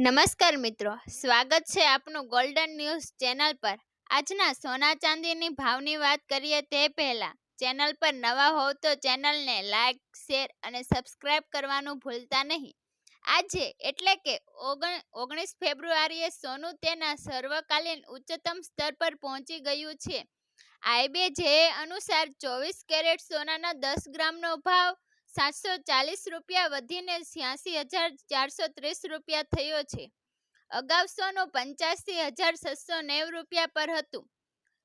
નમસ્કાર મિત્રો, સ્વાગત છે આપનું ગોલ્ડન ન્યૂઝ ચેનલ પર. આજના સોના ચાંદીની ભાવની વાત કરીએ તે પહેલાં, ચેનલ પર નવા હોવ તો ચેનલને લાઇક શેર અને સબસ્ક્રાઇબ કરવાનું ભૂલતા નહીં. આજે એટલે કે ઓગણ, ઓગણીસ ફેબ્રુઆરીએ સોનું તેના સર્વકાલીન ઉચ્ચતમ સ્તર પર પહોંચી ગયું છે. આઈબે જે અનુસાર ચોવીસ કેરેટ સોનાના દસ ગ્રામનો ભાવ સાતસો ચાલીસ રૂપિયા વધીને છ્યાસી હજાર ચારસો ત્રીસ રૂપિયા થયો છે. અગાઉ સોનું પંચ્યાસી હજાર છસો નેવું રૂપિયા પર હતું.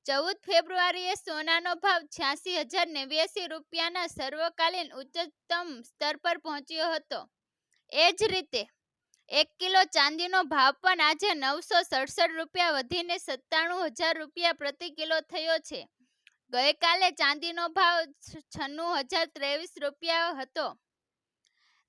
ચૌદ ફેબ્રુઆરીએ સોનાનો ભાવ છ્યાસી હજાર નેવ્યાસી રૂપિયાના સર્વકાલીન ઉચ્ચતમ સ્તર પર પહોંચ્યો હતો. એ જ રીતે, એક કિલો ચાંદીનો ભાવ પણ આજે નવસો સડસઠ રૂપિયા વધીને સત્તાણું હજાર રૂપિયા પ્રતિ કિલો થયો છે. ગઈકાલે ચાંદીનો ભાવ છન્નું હજાર ત્રેવીસ રૂપિયા હતો.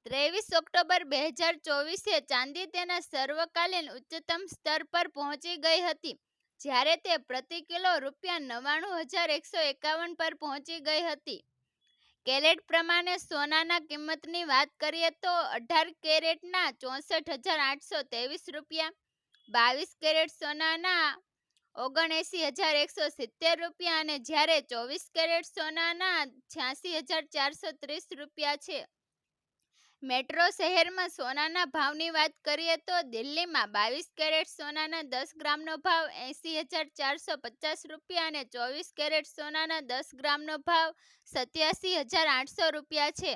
ત્રેવીસ ઓક્ટોબર બે હજાર ચોવીસે ચાંદી તેના સર્વકાલીન ઉચ્ચતમ સ્તર પર પહોંચી ગઈ હતી, જ્યારે તે પ્રતિ કિલો રૂપિયા નવ્વાણું હજાર એકસો એકાવન પર પહોંચી ગઈ હતી. કેરેટ પ્રમાણે સોનાના કિંમતની વાત કરીએ તો અઢાર કેરેટના ચોસઠ હજાર આઠસો ત્રેવીસ રૂપિયા, બાવીસ કેરેટ સોનાના ઓગણએંસી હજાર એકસો સિત્તેર રૂપિયા અને જ્યારે ચોવીસ કેરેટ સોનાના છ્યાસી હજાર ચારસો ત્રીસ રૂપિયા છે. મેટ્રો શહેરમાં સોનાના ભાવની વાત કરીએ તો દિલ્હીમાં બાવીસ કેરેટ સોનાના દસ ગ્રામનો ભાવ, એંસી હજાર ચારસો પચાસ રૂપિયા અને ચોવીસ કેરેટ સોનાના દસ ગ્રામનો ભાવ, સત્યાસી હજાર આઠસો રૂપિયા છે.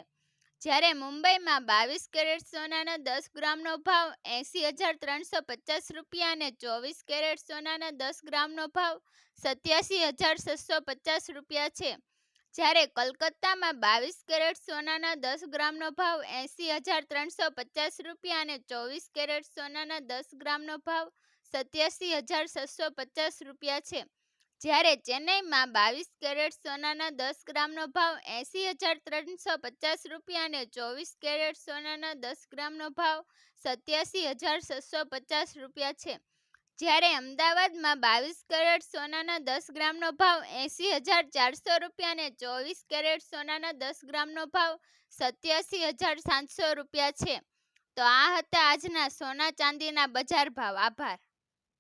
જ્યારે મુંબઈમાં બાવીસ કેરેટ સોનાના દસ ગ્રામનો ભાવ, એંસી હજાર ત્રણસો પચાસ રૂપિયા અને ચોવીસ કેરેટ સોનાના દસ ગ્રામનો ભાવ, સત્યાસી હજાર છસો પચાસ રૂપિયા છે. જ્યારે કલકત્તામાં બાવીસ કેરેટ સોનાના દસ ગ્રામનો ભાવ, એંસી હજાર ત્રણસો પચાસ રૂપિયા અને ચોવીસ કેરેટ સોનાના દસ ગ્રામનો ભાવ, સત્યાસી હજાર છસો પચાસ રૂપિયા છે. જ્યારે ચેન્નઈમાં બાવીસ કેરેટ સોનાના દસ ગ્રામનો ભાવ, એંસી હજાર ત્રણસો પચાસ રૂપિયા અને ચોવીસ કેરેટ સોનાના દસ ગ્રામનો ભાવ, સત્યાસી હજાર છસો પચાસ રૂપિયા છે. જ્યારે અમદાવાદમાં બાવીસ કેરેટ સોનાના દસ ગ્રામનો ભાવ, એંસી હજાર ચારસો રૂપિયા અને ચોવીસ કેરેટ સોનાના દસ ગ્રામનો ભાવ, સત્યાસી હજાર સાતસો રૂપિયા છે. તો આ હતા આજના સોના ચાંદીના બજાર ભાવ. આભાર.